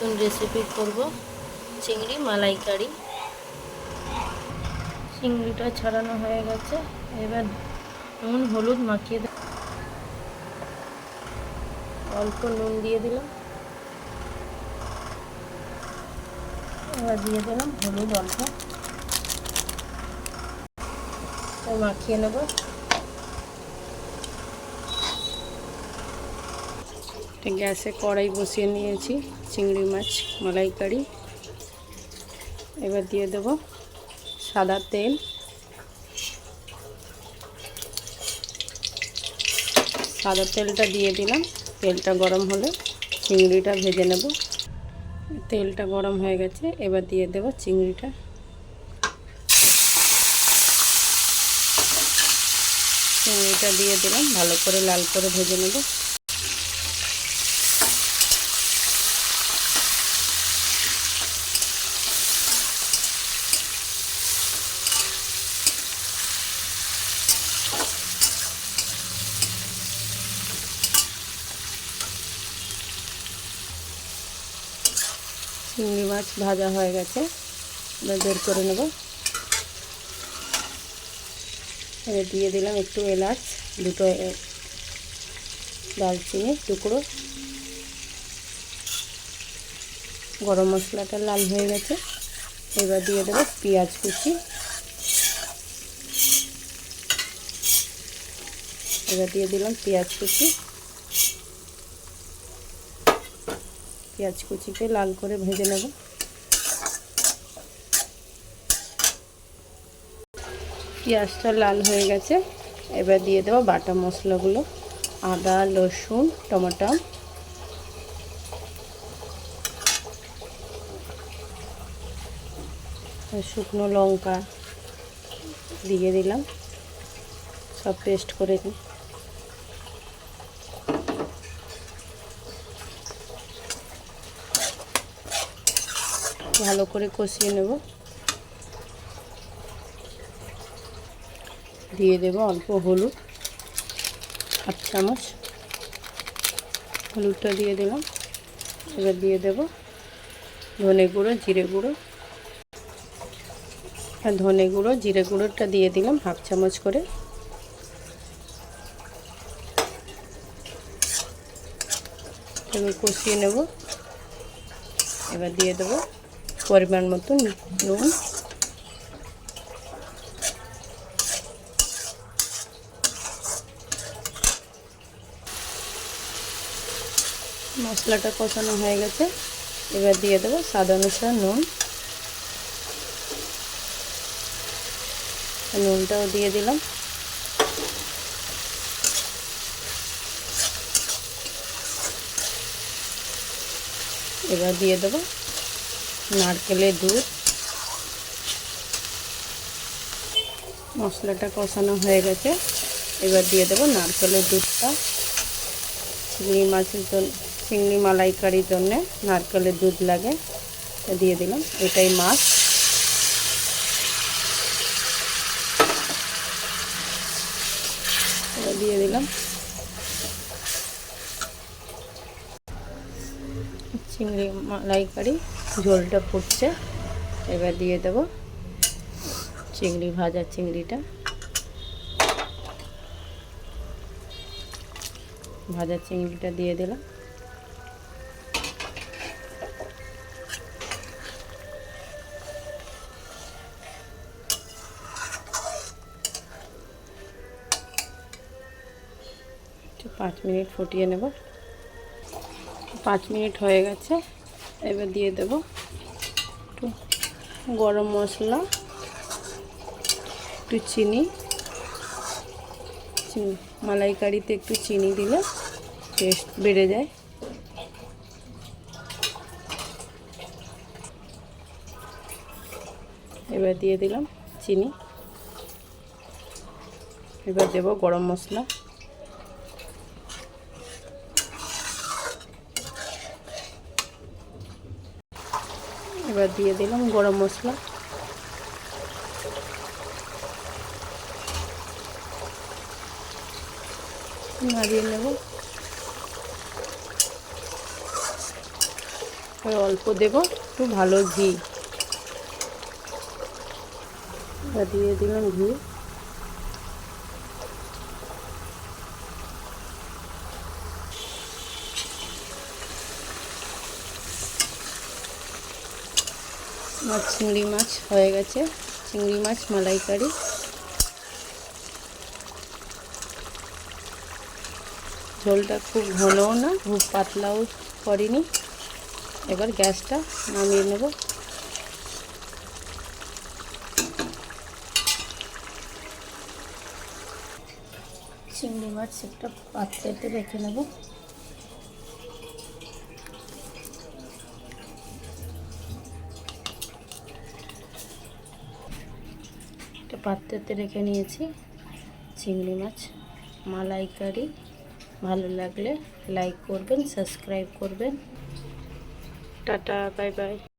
নতুন রেসিপি করব। চিংড়ি, মালাইকারি। চিংড়িটা ছাড়ানো হয়ে গেছে। এবার নুন, হলুদ মাখিয়ে দে অল্প নুন দিয়ে দিলাম। এবার দিয়ে দিলাম হলুদ অল্প। মাখিয়ে নেব। গ্যাসে কড়াই বসিয়ে নিয়েছি, চিংড়ি মাছ, মালাইকারি। এবার দিয়ে দেব সাদা তেল। সাদা তেলটা দিয়ে দিলাম, তেলটা গরম হলে চিংড়িটা ভেজে নেব। তেলটা গরম হয়ে গেছে, এবার দিয়ে দেব চিংড়িটা। চিংড়িটা দিয়ে দিলাম, ভালো করে লাল করে ভেজে নেব। চিংড়ি মাছ ভাজা হয়ে গেছে। এবার বের করে নেব। এবার দিয়ে দিলাম একটু এলাচ, দুটো দারচিনি টুকরো। গরম মশলাটা লাল হয়ে গেছে। এবার দিয়ে দেবো পেঁয়াজ কুচি। এবার দিয়ে দিলাম পেঁয়াজ কুচি। পেঁয়াজ কুচিকে লাল করে ভেজে নেব। পেঁয়াজটা লাল হয়ে গেছে। এবার দিয়ে দেবো বাটা মশলাগুলো। আদা, রসুন, টমেটো। শুকনো লঙ্কা দিয়ে দিলাম। সব পেস্ট করে নিই। ভালো করে কষিয়ে নেব। দিয়ে দেব অল্প হলুদ, হাফ চামচ। হলুদটা দিয়ে দিলাম। এবার দিয়ে দেব ধনে গুঁড়ো, জিরে গুঁড়ো। আর ধনে গুঁড়ো, জিরে গুঁড়োটা দিয়ে দিলাম হাফ চামচ করে। কষিয়ে নেব। এবার দিয়ে দেবো পরিমাণ মতো নুন। মশলাটা কষানো হয়ে গেছে। এবার দিয়ে দেবো স্বাদ অনুসার নুন। নুনটাও দিয়ে দিলাম। এবার দিয়ে দেবো নারকেলের দুধ। মশলাটা কষানো হয়ে গেছে। এবার দিয়ে দেবো নারকেলের দুধটা। চিংড়ি মাছের জন্য চিংড়ি মালাইকারির জন্যে নারকেলের দুধ লাগে। দিয়ে দিলাম। এটাই মাছ। দিয়ে দিলাম। চিংড়ি মালাইকারি। ঝোলটা ফুটছে। এবার দিয়ে দেব চিংড়ি ভাজা চিংড়িটা। ভাজা চিংড়িটা দিয়ে দিলাম। পাঁচ মিনিট ফুটিয়ে নেব। পাঁচ মিনিট হয়ে গেছে। এবার দিয়ে দেব একটু গরম মশলা, একটু চিনি চিনি, মালাইকারিতে একটু চিনি দিলে টেস্ট বেড়ে যায়। এবার দিয়ে দিলাম চিনি। এবার দেব গরম মশলা। এবার দিয়ে দিলাম গরম মশলা। নাড়িয়ে নেব। আর অল্প দেব, একটু ভালো ঘি। দিয়ে দিলাম ঘি। আমার চিংড়ি মাছ হয়ে গেছে। চিংড়ি মাছ মালাইকারি ঝোলটা খুব ঘনও না, খুব পাতলাও করিনি। এবার গ্যাসটা নামিয়ে নেব। চিংড়ি মাছ একটা পাত্রেতে রেখে নেব। একটা পাত্রতে রেখে নিয়েছি। চিংড়ি মাছ, মালাইকারি, ভালো লাগলে লাইক করবেন সাবস্ক্রাইব করবেন। Tata bye bye